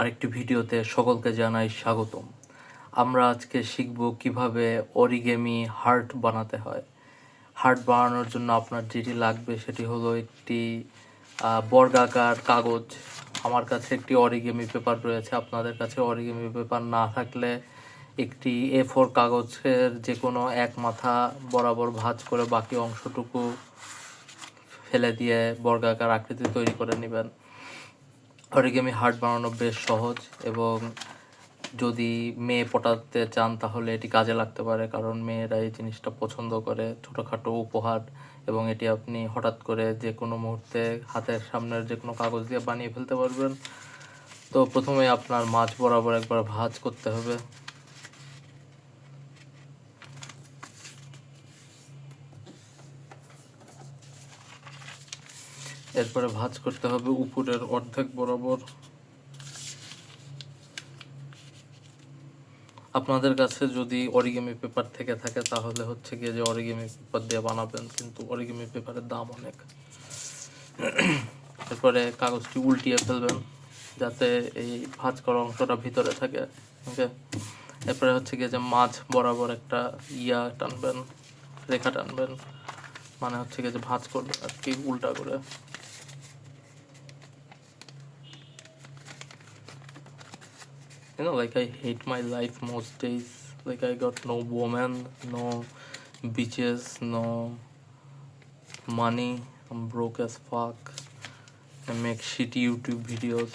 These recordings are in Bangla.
আরেকটি ভিডিওতে সকলকে জানাই স্বাগতম। আমরা আজকে শিখব কীভাবে অরিগেমি হার্ট বানাতে হয়। হার্ট বানানোর জন্য আপনার যেটি লাগবে সেটি হলো একটি বর্গাকার কাগজ। আমার কাছে একটি অরিগেমি পেপার রয়েছে। আপনাদের কাছে অরিগেমি পেপার না থাকলে একটি এ ফোর কাগজের যে কোনো এক মাথা বরাবর ভাঁজ করে বাকি অংশটুকু ফেলে দিয়ে বর্গাকার আকৃতি তৈরি করে নেবেন। অরিগেমি হার্ট বানানো বেশ সহজ এবং যদি মেয়ে পটাতে চান তাহলে এটি কাজে লাগতে পারে, কারণ মেয়েরা এই জিনিসটা পছন্দ করে। ছোটোখাটো উপহার এবং এটি আপনি হঠাৎ করে যে কোনো মুহূর্তে হাতের সামনের যে কোনো কাগজ দিয়ে বানিয়ে ফেলতে পারবেন। তো প্রথমে আপনার মাছ বরাবর একবার ভাজ করতে হবে। এরপরে ভাঁজ করতে হবে উপরের অর্ধেক বরাবর। আপনাদের কাছে যদি অরিগেমি পেপার থেকে থাকে, তাহলে হচ্ছে গিয়ে যে অরিগেমি পেপার দিয়ে বানাবেন, কিন্তু অরিগেমি পেপারের দাম অনেক। এরপরে কাগজটি উল্টিয়ে ফেলবেন, যাতে এই ভাঁজ করা অংশটা ভিতরে থাকে, ওকে? এরপরে হচ্ছে গিয়ে যে মাছ বরাবর একটা ইয়া টানবেন, রেখা টানবেন মানে হচ্ছে গিয়ে যে ভাঁজ করবেন আর কি উল্টা করে। You know like i hate my life most days like i got no woman no beaches no money i'm broke as fuck i make shitty youtube videos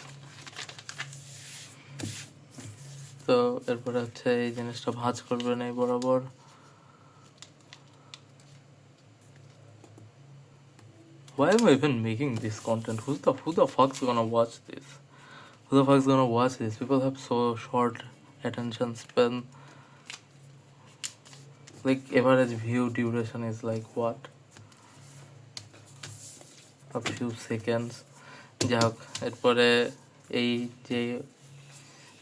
তো এরপরে হচ্ছে এই জিনিসটা ভাঁজ করবেন এই বরাবর Why am I even making this content? Who's the who the fuck's gonna watch this? The fuck's gonna watch this? People have so short attention span. Like average view duration is like what? A few seconds. যাই হোক এরপরে এই যে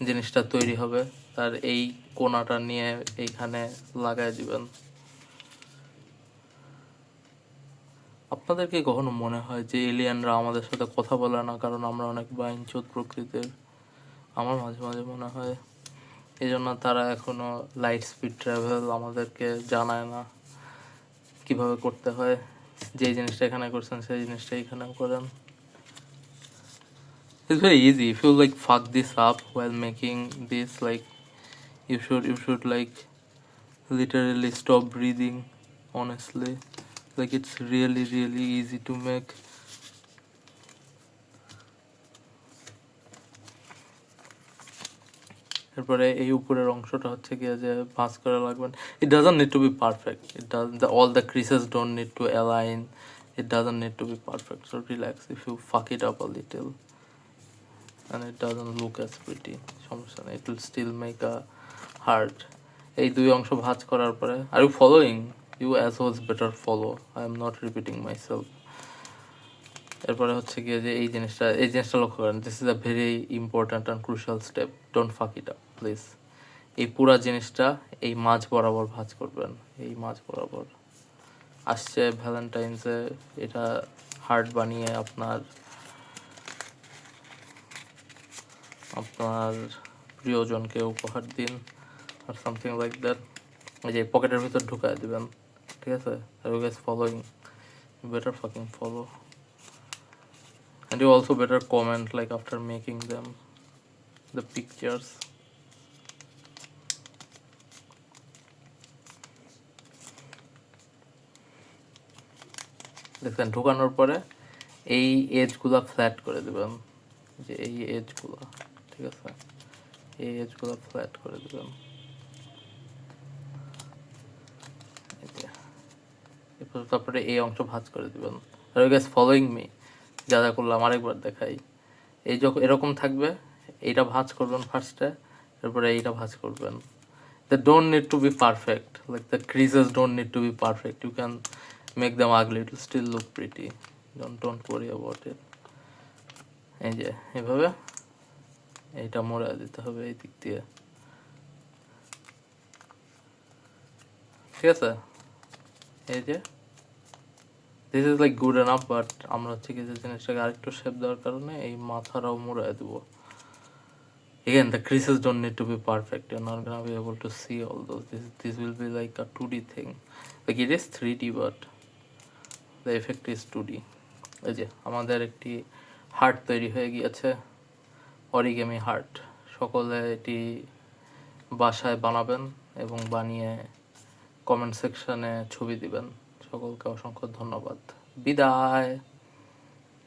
জিনিসটা তৈরি হবে তার এই কোনাটা নিয়ে এইখানে লাগাই দিবেন আপনাদের কি কখনো মনে হয় যে এলিয়ানরা আমাদের সাথে কথা বলে না? কারণ আমরা অনেক বাইনচোদ প্রকৃতির। আমার মাঝে মাঝে মনে হয় এই জন্য তারা এখনও লাইট স্পিড ট্রাভেল আমাদেরকে জানায় না। কীভাবে করতে হয়? যে জিনিসটা এখানে করছেন সেই জিনিসটা এখানেও করেন। It's very easy. If you like fuck this up while making this, like you should you should like literally stop breathing. Honestly, like, it's really really easy to make. এরপরে এই উপরের অংশটা হচ্ছে গিয়ে যে ভাঁজ করে লাগবেন it doesn't need to be perfect it does all the creases don't need to align it doesn't need to be perfect so relax if you fuck it up a little and it doesn't look as pretty. সমস্যা নেই। It will still make a heart. এই দুই অংশ ভাঁজ করার পরে are you following you as was better follow I am not repeating myself এরপরে হচ্ছে গিয়ে যে এই জিনিসটা এই জিনিসটা লক্ষ্য করেন this is a very important and crucial step don't fuck it up please এই পুরা জিনিসটা এই মাছ বরাবর ভাঁজ করবেন, এই মাছ বরাবর। আসছে ভ্যালেন্টাইন্সে এটা হার্ট বানিয়ে আপনার আপনার প্রিয়জনকে উপহার দিন আর সামথিং লাইক দ্যাট এই যে পকেটের ভিতর ঢুকায় দিবেন। ঠিক আছে you guys following better fucking follow and you also better comment, like, after making them the pictures. দেখছেন, ঢুকানোর পরে এই এজগুলা ফ্ল্যাট করে দেবেন। যে এই এজগুলো ঠিক আছে? এই এজগুলো ফ্ল্যাট করে দেবেন এই যে। এরপর তারপরে এই অংশ ভাজ করে দেবেন। গ্যাস ফলোইং মি যা যা করলাম আরেকবার দেখাই। এই যখন এরকম থাকবে, এইটা ভাজ করবেন ফার্স্টে তারপরে এইটা ভাজ করবেন। The don't need to be perfect like the creases don't need to be perfect you can make them ugly to still look pretty don't don't worry about it এই যে, এভাবে এইটা মোড়া দিতে হবে এই দিক দিয়ে। ঠিক আছে? এই যে this is like good enough but আমরা হচ্ছে কি যে জিনিসটাকে আরেকটু শেপ দেওয়ার কারণে এই মাথাটাও মুড়ে দেব। Again the creases don't need to be perfect you not gonna be able to see all those this this will be like a two D thing like it is three D but the effect is two D এই যে, আমাদের একটি হার্ট তৈরি হয়ে গিয়েছে অরিগেমি হার্ট সকলে এটি বাসায় বানাবেন এবং বানিয়ে কমেন্ট সেকশানে ছবি দেবেন। সকলকে অসংখ্য ধন্যবাদ। বিদায়।